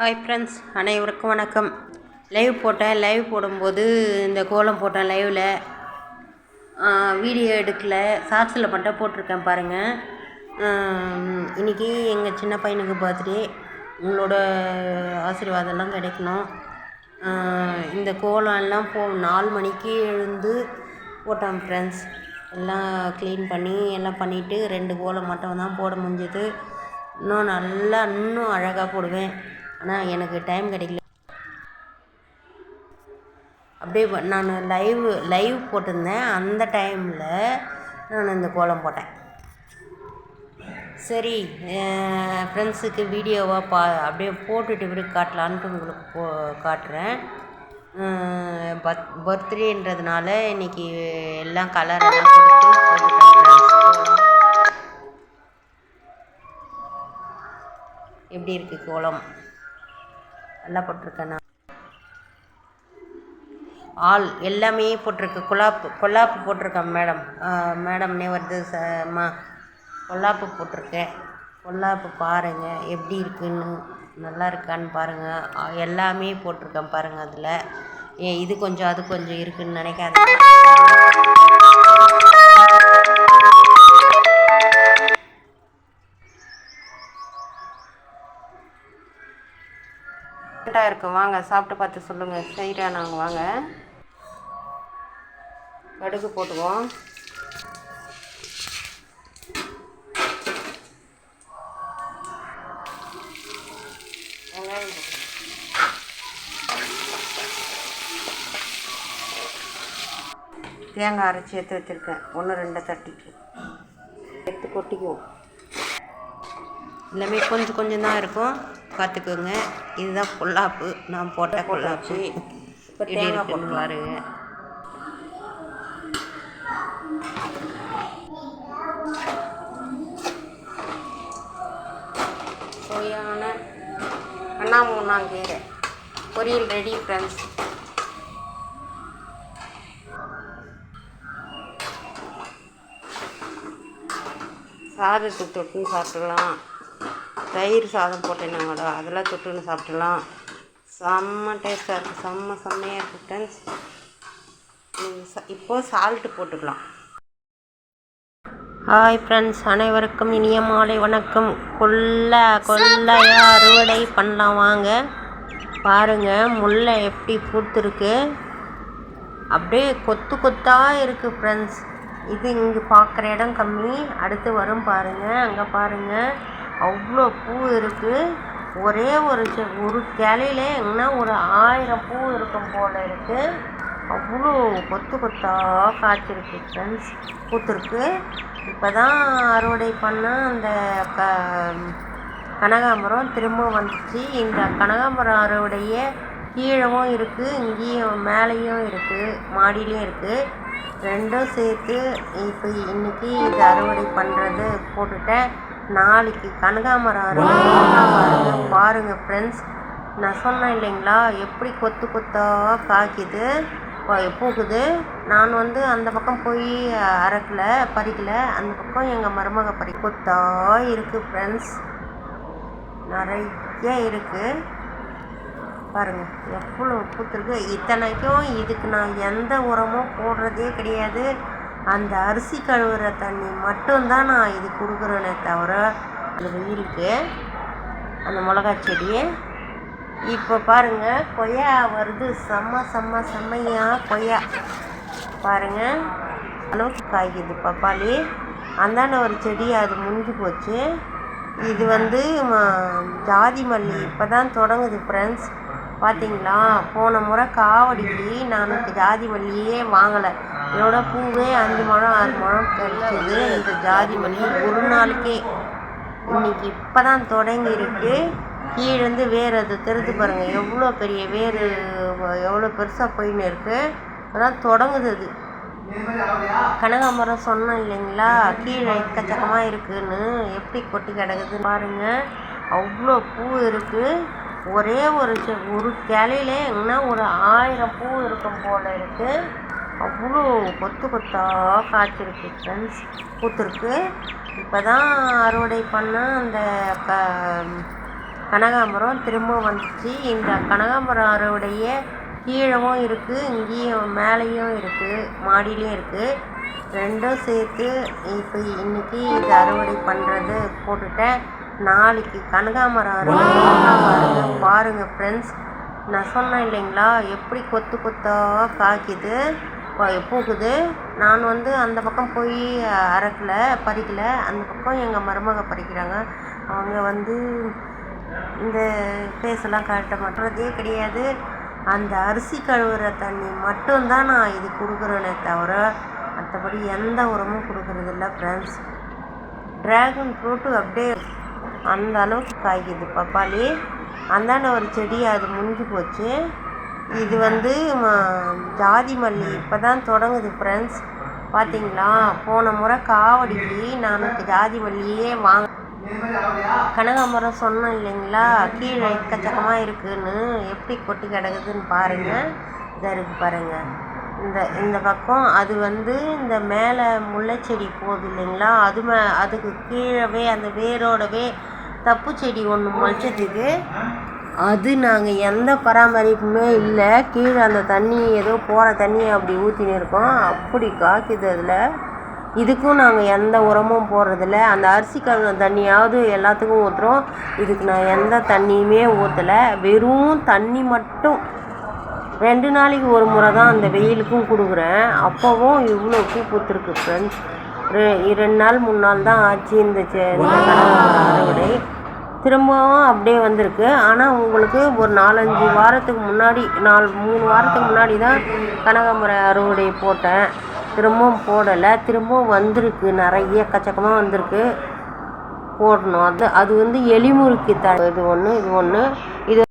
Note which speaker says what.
Speaker 1: Hi friends அனைவருக்கும் வணக்கம். Live போட்டேன் லைவ் போடும்போது இந்த கோலம் போட்டேன் லைவில் வீடியோ எடுக்கல. ஷார்ட்ஸில் மட்டும் போட்டிருக்கேன் பாருங்கள் இன்றைக்கி எங்கள் சின்ன பையனுக்கு பர்த்டே உங்களோட ஆசீர்வாதம்லாம் கிடைக்கணும். இந்த கோலம் எல்லாம் போ நாலு மணிக்கு எழுந்து போட்டேன் ஃப்ரெண்ட்ஸ் எல்லாம் க்ளீன் பண்ணி எல்லாம் பண்ணிவிட்டு ரெண்டு கோலம் மட்டும் தான் போட முடிஞ்சது. இன்னும் நல்லா இன்னும் அழகாக போடுவேன். ஆனால் எனக்கு டைம் கிடைக்கல. அப்படியே நான் லைவ் லைவ் போட்டிருந்தேன். அந்த டைமில் நான் இந்த கோலம் போட்டேன். சரி ஃப்ரெண்ட்ஸுக்கு வீடியோவாக பா அப்படியே போட்டுட்டு இப்படி காட்டலான்ட்டு உங்களுக்கு போ காட்டுறேன். பர்த் பர்த்டேன்றதுனால இன்றைக்கி எல்லாம் கலர் எல்லாம் கொடுத்து எப்படி இருக்குது கோலம்? நல்லா போட்டிருக்கேன் நான். ஆல் எல்லாமே போட்டிருக்கு. குலாப்பு கொல்லாப்பு போட்டிருக்கேன் மேடம். மேடம்னே வருது. ச மா கொல்லாப்பு போட்டிருக்கேன். கொல்லாப்பு பாருங்கள் எப்படி இருக்குன்னு நல்லா இருக்கான்னு பாருங்கள் எல்லாமே போட்டிருக்கேன் பாருங்கள் அதில். ஏ இது கொஞ்சம் அது கொஞ்சம் இருக்குன்னு நினைக்காத டிஃப்ரெண்ட்டாக இருக்கும். வாங்க சாப்பிட்டு பார்த்து சொல்லுங்கள் செய்கிறேன் நாங்கள் வாங்க. கடுகு போட்டுக்குவோம். வெங்காயம் தேங்காய் அரைச்சி எடுத்து வச்சுருக்கேன். ஒன்று ரெண்டு தட்டிக்கு. எடுத்து கொட்டிக்குவோம். எல்லாமே கொஞ்சம் கொஞ்சம் தான் இருக்கும். பார்த்துக்கோங்க இதுதான் பொல்லாப்பு நான் போட்ட பொல்லாப்பு
Speaker 2: இப்போ
Speaker 1: எப்படி இருக்குன்னு பாருங்க. சுவையான அண்ணாமூன்னாங்கீரை பொரியல் ரெடி ஃப்ரெண்ட்ஸ் சாதத்தை தொட்டுன்னு சாப்பிடலாம். தயிர் சாதம் போட்டேன்னா கூட அதெல்லாம் தொட்டுன்னு சாப்பிடலாம். செம்ம டேஸ்ட்டாக இருக்குது செம்ம செம்மையாக இருக்குது ஃப்ரெண்ட்ஸ் இப்போது சால்ட்டு போட்டுக்கலாம். ஹாய் ஃப்ரெண்ட்ஸ் அனைவருக்கும் இனிய மாலை வணக்கம். கொல்ல கொல்லையாக அறுவடை பண்ணலாம். வாங்க. பாருங்கள் முல்லை எப்படி பூத்துருக்கு. அப்படியே கொத்து கொத்தாக இருக்குது ஃப்ரெண்ட்ஸ் இது இங்கே பார்க்குற இடம் கம்மி. அடுத்து வரும் பாருங்கள் அங்கே பாருங்கள் அவ்வளோ பூ இருக்குது ஒரே ஒரு செ- ஒரு கிளையில எங்கன்னா ஒரு ஆயிரம் பூ இருக்கும் போல் இருக்குது அவ்வளோ கொத்து கொத்தாக காய்ச்சிருக்கு ஃப்ரெண்ட்ஸ் பூத்துருக்கு. இப்போ தான் அறுவடை பண்ண அந்த க கனகாம்பரம் திரும்ப வந்துச்சு. இந்த கனகாம்பரம் அறுவடையே கீழவும் இருக்குது இங்கேயும் மேலேயும் இருக்குது மாடியிலையும் இருக்குது ரெண்டும் சேர்த்து இப்போ இன்றைக்கி இது அறுவடை பண்ணுறது போட்டுட்டேன். நாளைக்கு பாருங்க பாருங்கள் ஃப்ரெண்ட்ஸ் நான் சொன்னேன் இல்லைங்களா? எப்படி கொத்து கொத்தாக காய்க்குது? பூக்குது நான் வந்து அந்த பக்கம் போய் அறக்கல பறிக்கல. அந்த பக்கம் எங்கள் மருமக பறி கொத்தா இருக்குது ஃப்ரெண்ட்ஸ் நிறைய இருக்குது பாருங்க எவ்வளோ பூத்துருக்கு. இத்தனைக்கும் இதுக்கு நான் எந்த உரமும் போடுறதே கிடையாது. அந்த அரிசி கழுவுற தண்ணி மட்டும்தான் நான் இது கொடுக்குறேனே தவிர அந்த வெயிலுக்கு அந்த மிளகா செடியை இப்போ பாருங்கள் கொய்யா வருது. செம்ம செம்ம செம்மையா கொய்யா. பாருங்கள் அளவுக்கு காய்க்குது பப்பாளி. அந்தாண்ட ஒரு செடி அது முடிஞ்சு போச்சு. இது வந்து ம- ஜாதி மல்லி. இப்போ தான் தொடங்குது ஃப்ரெண்ட்ஸ் பார்த்தீங்களா போன முறை காவடிக்கு நான் ஜாதி மல்லியே வாங்கலை. இதோட பூவே அஞ்சு முழம் ஆறு முழம் கிடைச்சது. இந்த ஜாதி மல்லி ஒரு நாளுக்கே. இன்னைக்கு இப்போ தான் தொடங்கி இருக்கு கீழேருந்து வேர் அது தெரிஞ்சு பாருங்க. எவ்வளோ பெரிய வேர் எவ்வளோ பெருசாக போயின்னு இருக்கு. அதான் தொடங்குது அது. கனகாம்பரம் சொன்னோம் இல்லைங்களா? கீழே எக்கச்சக்கமாக இருக்குன்னு. எப்படி கொட்டி கிடக்குது பாருங்க. அவ்வளோ பூ இருக்குது ஒரே ஒரு ஒரு கிளையிலே எங்கன்னா ஒரு ஆயிரம் பூ இருக்கும் போல இருக்குது அவ்வளோ கொத்து கொத்தாக காய்ச்சிருக்கு ஃப்ரெண்ட்ஸ் பூத்துருக்கு. இப்போ தான் அறுவடை பண்ண அந்த க கனகாம்பரம் திரும்ப வந்துச்சு. இந்த கனகாம்பரம் அறுவடைய கீழவும் இருக்குது இங்கேயும் மேலேயும் இருக்குது மாடியிலையும் இருக்குது ரெண்டும் சேர்த்து இப்போ இன்னைக்கு இது அறுவடை பண்ணுறது போட்டுட்டேன். நாளைக்கு கனகாம்பரம் அறுவடை பாருங்க பாருங்கள் ஃப்ரெண்ட்ஸ் நான் சொன்னேன் இல்லைங்களா எப்படி கொத்து கொத்தாக காய்க்குது? போகுது. பூக்குது நான் வந்து அந்த பக்கம் போய் அறக்கல பறிக்கல. அந்த பக்கம் எங்கள் மருமக பறிக்கிறாங்க. அவங்க வந்து இந்த பேசலாம் கரெக்டாக மாட்டுறதே கிடையாது. அந்த அரிசி கழுவுற தண்ணி மட்டும்தான் நான் இது கொடுக்குறேனே தவிர மற்றபடி எந்த உரமும் கொடுக்குறதில்ல ஃப்ரெண்ட்ஸ் ட்ராகன் ஃப்ரூட்டு அப்படியே அந்த அளவுக்கு காய்க்குது பப்பாளி. அந்தாண்ட ஒரு செடி அது முடிஞ்சு போச்சு இது வந்து ம- ஜாதி மல்லி. இப்போ தான் தொடங்குது ஃப்ரெண்ட்ஸ் பார்த்தீங்களா போன முறை காவடிக்கு நான் ஜாதி மல்லியே வாங்க கனகாம்பரம் சொன்னேன் இல்லைங்களா? கீழே எக்கச்சக்கமாக இருக்குதுன்னு எப்படி கொட்டி கிடக்குதுன்னு பாருங்கள் இதாக இருக்குது பாருங்கள் இந்த இந்த பக்கம் அது வந்து இந்த மேலே முல்லைச்செடி போகுது இல்லைங்களா? அது மே அதுக்கு கீழவே அந்த வேரோடவே தப்பு செடி ஒன்று முளைச்சதுக்கு அது நாங்கள் எந்த பராமரிப்புமே இல்லை. கீழே அந்த தண்ணி ஏதோ போகிற தண்ணியை அப்படி ஊற்றின்னு இருக்கோம். அப்படி காய்க்குது அதில். இதுக்கும் நாங்கள் எந்த உரமும் போடுறதில்ல. அந்த அரிசி கழுவின தண்ணியாவது எல்லாத்துக்கும் ஊற்றுறோம் இதுக்கு நான் எந்த தண்ணியுமே ஊற்றலை வெறும் தண்ணி மட்டும். ரெண்டு நாளைக்கு ஒரு முறை தான் அந்த வெயிலுக்கும் கொடுக்குறேன். அப்போவும் இவ்வளோ பூ பூத்துருக்கு ஃப்ரெண்ட்ஸ் ரெ ரெண்டு நாள் மூணு நாள் தான் ஆச்சு இந்த அறுவடை திரும்பவும் அப்படியே வந்திருக்கு. ஆனால் உங்களுக்கு ஒரு நாலஞ்சு வாரத்துக்கு முன்னாடி நாலு மூணு வாரத்துக்கு முன்னாடி தான் கனகாம்பர அறுவடை போட்டேன். திரும்பவும் போடலை. திரும்பவும் வந்திருக்கு. நிறைய எக்கச்சக்கமாக வந்திருக்கு. போடணும். அது அது வந்து எலிமுறுக்கி த இது ஒன்று இது ஒன்று இது